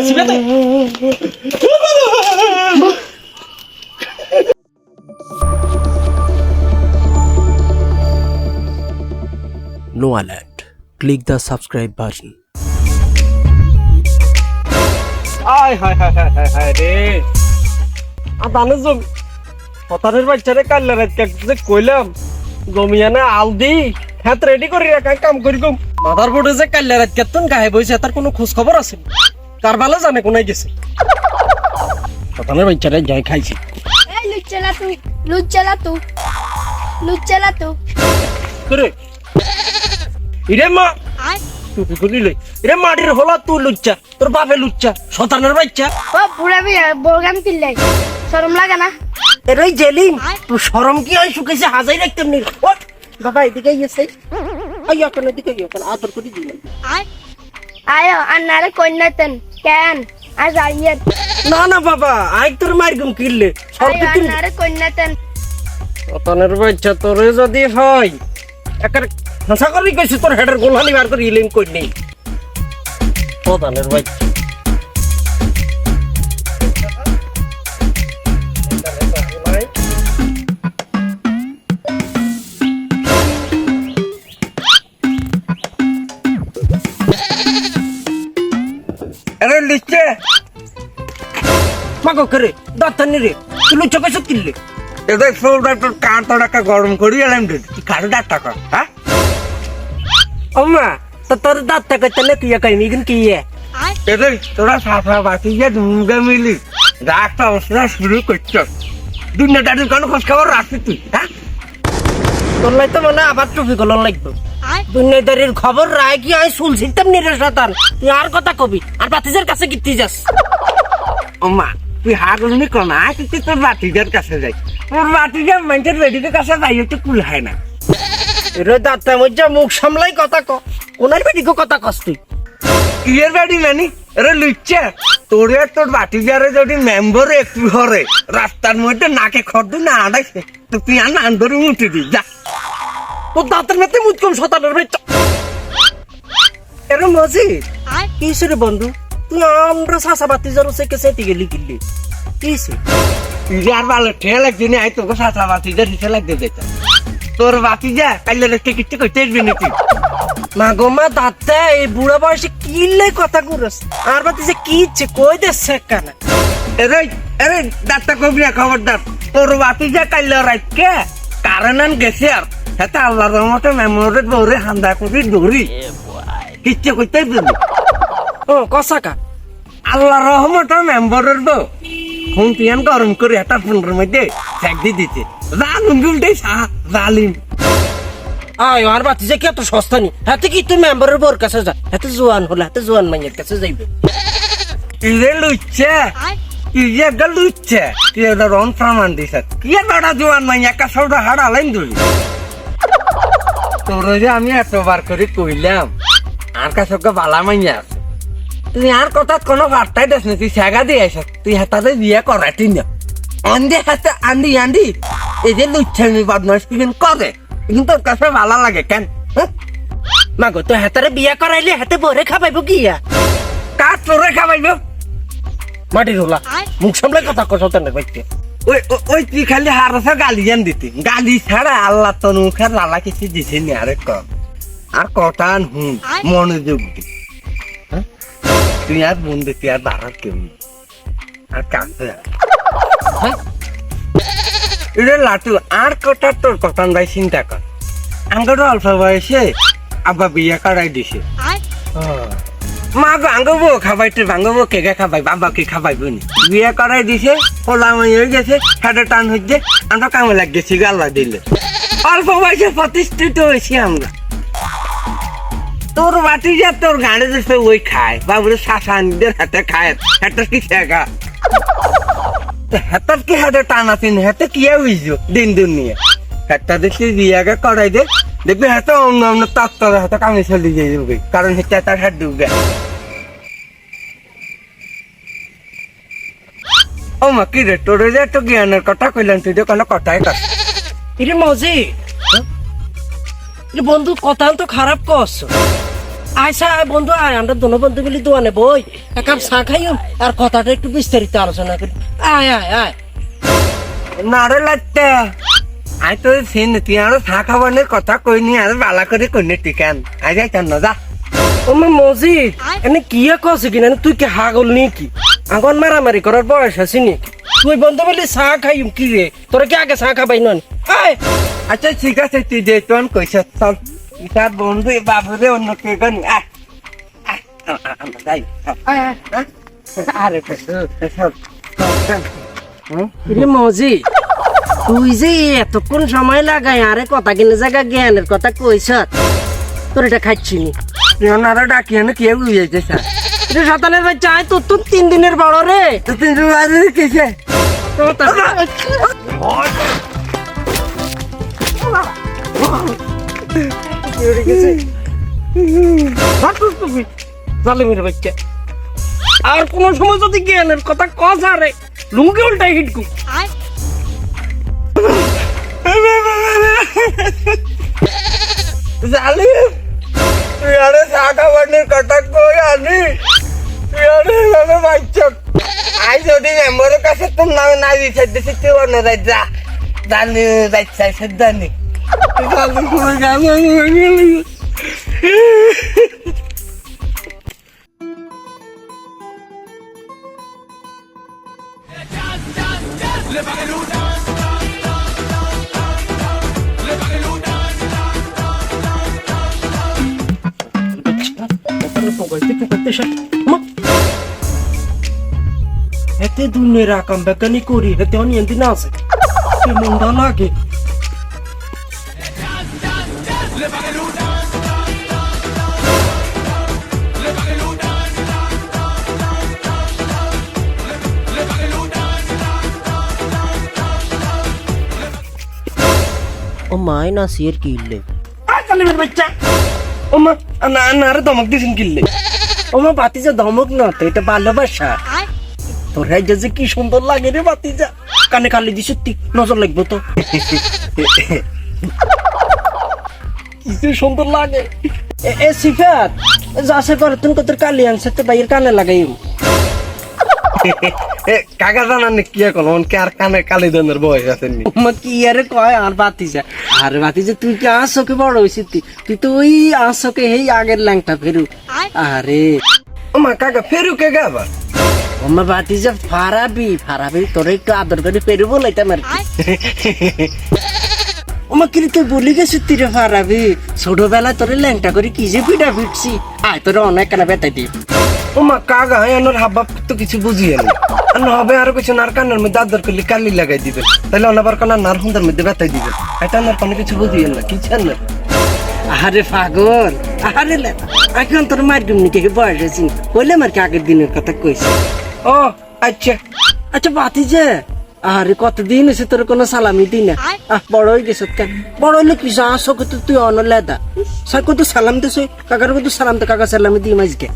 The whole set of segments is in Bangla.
সিবেতে alert. Click the subscribe button. আয় হায় হায় হায় হায় হায় রে আদানে জমি পতানের বাচ্চারে কাল্লা রাত যে কইলাম জমিয়ানে আলদি হাত রেডি করি রাখা কাম করি, কম মাথার বোর্ডে যে কাল্লা রাত কেতন গায়ে বইছে, তার কোনো খোঁজ খবর আছে কার ভালো জানে কোনায় গেছে। পতানের বাচ্চারে যাই খাইছি। এই লুচ্চালা তুই লুচ্চালা তুই লুচ্চালা তুই করে ইরে মা টুপি খুলিলে ইরে মাটির হলা তুই লুচ্চা তোর বাপে লুচ্চা শতানের বাচ্চা। ও বুড়া বিয়া বলগাম কিনলে শরম লাগে না? এরে জেলিম তুই শরম কি হয়? শুকেছে হাজাই রাখতে নি ও বাবা এদিকে গেছে আইয়া কেন এদিকে গিয়ে আদর করে দিলাম। আয়ো আন্নারে কন্যাতেন কেন? আজ আইয়ের। না না বাবা আই তোর মার গুম কিনলে সব আয়ো আন্নারে কন্যাতেন শতানের বাচ্চা তোরে যদি হয় একার হাসা করি কইছি তোর হেডের গোলহানি বার করে ইলিম কই নেই। শতানের বাচ্চা। আরে লিখছে মাগো করে দাঁতানি রে লুচ্চা কইছ কিনলে? এদের সৌটা তোর কাঁটা টাকা গরম করি এলাম রে কারও ডাক টাকা হ্যাঁ? অম্মা তো তোর দাঁত টাকা চলে তুই কই মিগুন কি ইয়ে এদের তোরা সাফা বাকি যে দুর্গা মিলি রাগটা অবস্থা শুরু করছ। দুনিয়াটার কোনো খোঁজ খবর রাখছি তুই হ্যাঁ? তোর লাই তো মনে আবার টুপি গলন লাগবে। দুনিয়াদারির খবর রায় কি আমি শুনছিলাম নি রে শতান তুই আর কথা কবি আর বাতিজের কাছে কিত্তি যাস? ওমা তুই হা করুনি কোন আয় তুই তোর বাতিজার কাছে যাই। তোর বাতিজার মেন্টের রেডিদের কাছে যাই একটু কুল হয় না। রে দাঁতটা মধ্যে মুখ সামলাই কথা ক। কোনার বেডিকে কথা কস তুই? ইয়ের বাড়ি নানি? এরে লুচ্ছে তোরে আর তোর বাতিজারে যদি মেম্বার একটু হরে রাস্তার মধ্যে নাকে খদ্দ না আড়াইছে তো তুই আর নান ধরে উঠে দিস যা। তোর দাঁতের মেতে মুচকম শতানের ভাই এর মজি কিসে রে বন্ধু? তুই আমরা সাসা বাতিজার সে কেসে তি গেলি কিল্লি কিসে তুই আর ভালো ঠেয়া লাগছে না আয় তোকে সাঁচা বাতিজার হিসে লাগতে দিতাম তোর বাতিজা কাইলে রেখে কিচ্ছু করতে আসবি না তুই মা গো মা দাঁতে এই বুড়া বয়সে কিলে কথা করস আর বাতি যে কি ইচ্ছে কই দেছে কেন? এরে এরে ডাক্তার কবি না খবরদার। তোর বাতিজা কাইলে রাখকে কারণ আন গেছে আর। হাতে আল্লাহর রহমতে মেমোরে দৌড়ে হান্দা করি দৌড়ি। কিচ্ছু করতে না। ও কসাকা। আল্লাহর রহমতে মেম্বারের বউ। ফোন তিয়ান গরম করে একটা ফোনের মধ্যে ফ্যাক দিয়ে দিতে জানুন উল্টাই সা জালিম। আয় আর বাতি যে কি এত সস্তা নি? হাতে কি তুই মেম্বারের বোর কাছে যা? হাতে জোয়ান হলে হাতে জোয়ান মাইয়ের কাছে যাইবে। ইরে লুচ্ছে ইয়ে একটা লুচ্ছে তুই এটা রন প্রমাণ দিছ। কি বেড়া জোয়ান মাই একা সৌটা হাড় আলাইন ধরি। তোর আমি এতবার করে কইলাম, আর কাছে বালা মাইয়া আছে। তুই আর কথা কোনো বার্তাই দেস না, তুই সেগা দিয়ে আইস, তুই হাতাতে বিয়ে করাটি না। আন্দি হাতে, আন্দি আন্দি, এই যে লুচ্ছে আমি বদমাস কিন্তু করে, কিন্তু কাছে ভালো লাগে কেন হ্যাঁ? মা গো তো হাতারে বিয়া করাইলে হাতে বরে খাবাইব কি ইয়া? কার তোরে খাবাইব? মাটির হলা। মুখ সামলাই কথা কস তেনে বাইতে। ওই ওই তুই খালি হারাসা গালি জান দিতি। গালি ছাড়া আল্লাহ তোর মুখের লালা কিছু দিছে নি আরে কম আর কথা হুম মনোযোগ দি। হ্যাঁ? তুই আর মন দিতি আর বাড়ার কেউ। আর কাছে এটা লাটু আর কথা তোর কথা ভাই চিন্তা কর। আঙ্গর অল্প বয়সে আব্বা বিয়ে করাই দিছে। মা ভাঙ্গবো খাবাইতে ভাঙ্গবো কে কে খাবাই বাবা কে খাবাইবো নি। বিয়ে করাই দিছে পোলা হয়ে গেছে, হাটে টান হচ্ছে আমরা কামে লাগ গেছি গাল্লা দিলে। অল্প বয়সে প্রতিষ্ঠিত হয়েছি আমরা। তোর বাটি যে তোর গাড়ি দিচ্ছে ওই খায়। বাবুরে শাসানদের হাতে খায় হাতে কি শেখা হাতের কি হাতে টান আছে হাতে কি হইছো দিন দিন নিয়ে হাতটা দেখছি বিয়াকে করাই দে। দেখবি হাতে অন্য অন্য তত্তর হাতে কামে চলে যাবে কারণ হচ্ছে তার হাত ডুবে ও মা কি রে তোর যে একটু জ্ঞানের কথা কইলাম তুই তো কোনো কথাই কর ইরে মজি। এ বন্ধু কথা তো খারাপ কস। আচ্ছা আয় বন্ধু আয় আমরা দোনো বন্ধু মিলি দোয়ানে বই। এক কাপ চা খাইম আর কথাটা একটু বিস্তারিত আলোচনা করি। আয় আয় আয়। নারে লাট্টা আই তো সিন তুই আর চা খাবানোর কথা কইনি আর বালা করে কইনি তুই কেন? আই যাই না যা। ওমা মজিদ এনে কি কছে কিনা তুই কি হাগল নাকি? আগন মারামারি করার বয়স আছে নি তুই বন্ধু বলি চা খাইম কি রে তোরা কি আগে চা খাবাই নন আচ্ছা ঠিক আছে তুই যে তোন কইছ চল তার বন্ধু বাবুরে অন্য কে গনি হ্যাঁ? আরে মজি তুই যে এতক্ষণ সময় লাগাই আরে কথা কিনে জায়গা জ্ঞানের কথা কইছ তোর এটা খাচ্ছি নি ওনারা ডাকি না কে স্যার রে শতানের বাচ্চা আয় তোর তো তিন দিনের বড় রে। তো তুই বাজে কিসে জালিমের বাচ্চা। আর কোন সময় যদি জ্ঞানের কথা কথা রে লুঙ্গি উল্টাই হিটকু। জালি তুই আরে কই আনি আই যদি মেম্বারের কাছে তোর নামে না দিছে দিছে তুই অন্য রাই যা জানি করে গেল এতে দুনের আকাম বেকানি করি এতে অনিয়ন দিন আছে মনটা লাগে ও মাই না সিয়ের কি ইল্লে জালিমের বাচ্চা ওমা না না আরে ধমক দিছেন কিনলে ওমা বাতিজা ধমক না তো এটা ভালোবাসা তোর রাজ্যে যে কি সুন্দর লাগে রে বাতিজা কানে কালি দি সত্যি নজর লাগবো তো। কি যে সুন্দর লাগে। এ- এ সিফাত যাসে করে তুমি কত কালি আনছে তো বাইয়ের কানে লাগাই কাকা জানান কি এখন অনকে আর কানে কালি দনের বয়স আছে নি। মা কি আরে কয় আর বাতিজা আর বাতিজা তুই কি আসকে বড় হইছিস তুই? তুই তো ওই আসকে হেই আগের ল্যাংটা ফেরু। আরে। ওমা কাকা ফেরু কে গাবা ওমা বাতিজা ফারাবি ফারাবি তোর একটু আদর করে পেরু বলাইতাম আর কি। ওমা কিরে তুই বলি গেছিস তীরে ফারাবি ছোটবেলায় তোরে ল্যাংটা করে কি যে পিঠা ফিটছি আয় তোরে অনেক কেনা বেতাই দিই ওমা কাকা হ্যাঁ আনোর হাবাব তো কিছু বুঝিয়ে না আর হবে আরও কিছু নার কানের মধ্যে আদর করলে কালি লাগাই দিবেন তাহলে অনাবার কানা নার হুন্দার মধ্যে বেতাই দিবেন এটা নার কোনো কিছু বুঝিয়ে না কি চান না আরে পাগল আরে লে এখন তোর মার ডিমনি কে বয়স হয়েছি বললে আমার কি আগের দিনের কথা কইছি ও আচ্ছা। আচ্ছা বাতিজা আরে কতদিন হয়েছে তোর কোনো সালামি দিই না? আহ বড় হয়ে গেছ কেন? বড় হইলে কি আসো কত তুই অনলেদা সার কত সালাম দিস কাকার কত সালাম তো কাকা সালামি দিই মাঝকে।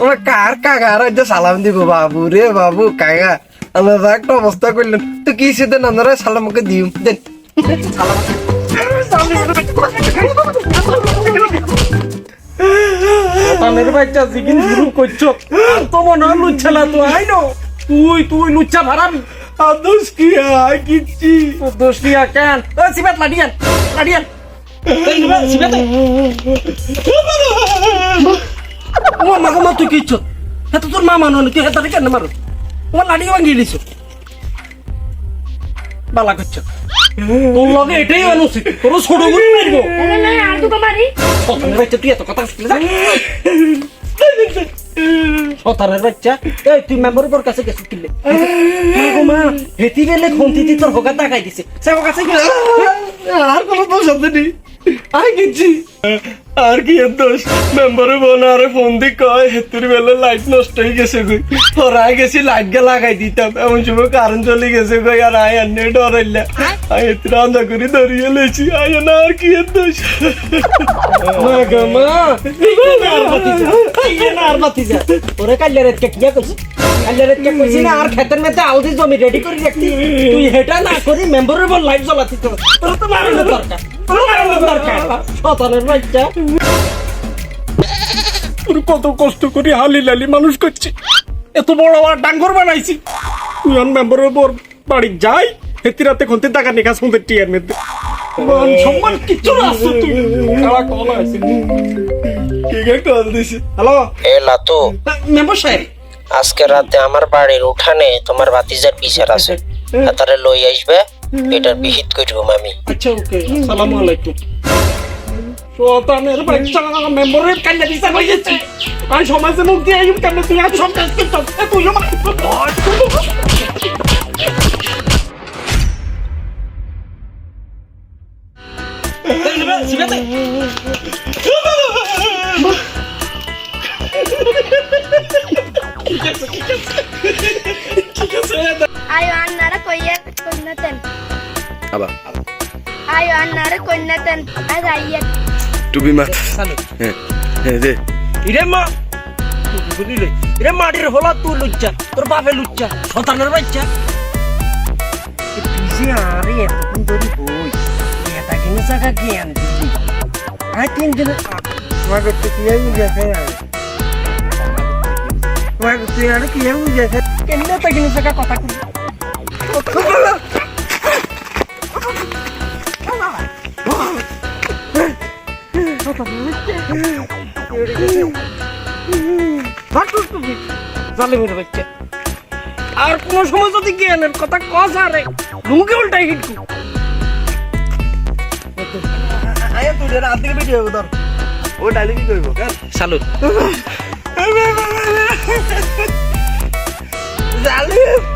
ওমা কার কাকা? আর সালাম দিব বাবু রে বাবু কাকা। আমার যা একটা অবস্থা করলেন। তো কি সে দেন আপনারা সালামকে দিও দেন। তানের বাচ্চা জিগিন শুরু করছ। তো মনে হয় লুচ্ছালা তো আই নো। তুই তুই লুচ্ছা ভাড়াবি আদর্শ কি? কিচ্ছি। দোষ নিয়া কেন? সিবাত লাডিয়ান লাডিয়ান ও মাগো মা তুই কিচ্ছ? এত তোর মা মানো তুই হেতারে কেন মারো? ও লাড়ি ভাঙিয়ে দিছ বালা করছ। তোর লগে এটাই অনুচিত তোর ছোট করে মারবো। সতানের বাচ্চা তুই এত কথা শিখলে যা বাচ্চা এই তুই মেম্বারের পর কাছে গেছিস কিলে? মাগো মা হেতি গেলে খুন্তি তোর হোকা তাকাই দিছে। সে হোকা আর কোনো দোষ নি আই কিচ্ছি আর কি এর দোষ? মেম্বারে বোন আরে ফোন দি কয় হেতুর বেলা লাইট নষ্ট হয়ে গেছে গই তোরাই গেছি লাইট গা লাগাই দিতাম। এমন সময় কারেন্ট চলে গেছে গই আর আয় আর নেই ডরাইলা আই। হেতুর আন্দা করে ধরিয়ে লেছি আয় না আর কি এর দোষ? মা আর বাতিজা আর বাতিজা ওরে কাল্লা রাত কে কিয়া করছিস কাল্লা রাত কে কইছিস না আর খেতের মধ্যে আউদি জমি রেডি করে রাখতি তুই হেটা না করি মেম্বারের বল লাইট জ্বলাতি তোর তোর তো মারানোর দরকার। কত কষ্ট করে হালি লালি মানুষ করছি এত বড় ডাঙ্গর বানাইছি তুই মেম্বারের বর বাড়ি যাই হেতি রাতে টাকা টিয়ার মধ্যে মান আসছে তুই হ্যালো সাহেব আজকে রাতে আমার বাড়ির উঠানে তোমার ভাতিজার বিচার আছে তারে লই আসবে এটার বিহিত করব আমি আচ্ছা ওকে আসসালামু আলাইকুম। শতানের বাচ্চা মেম্বারের কান্না দিছে হয়েছে আমি সমাজে মুখ দিয়ে আইম কেমন তুই আজ সব কাজ করছিস তুই আমার আবার। আয়ো আন্নারে কইনাতেন আজ আইয়া টুপি মাথা হ্যাঁ হ্যাঁ দে। ইরে মা বুঝলি? ইরে মাটির হলা তুই লুচ্চা তোর বাপে লুচ্চা শতানের বাচ্চা। পিছে আরে এতক্ষণ ধরে বই এটা কিনে জায়গা জ্ঞান দিলি আই তিন দিন। তোমাকে তো কি আমি গেছে তোমাকে তুই আর কি আমি গেছে? কেন তা কিনে জায়গা কথা কই জালিমের বাচ্চা আর কোন সময় যদি জ্ঞানের কথা কস আরে লুঙ্গি উল্টাই কিন্তু আয়া তুই রাত থেকে ভিডিও ধর ও কি করব সালুট জালিম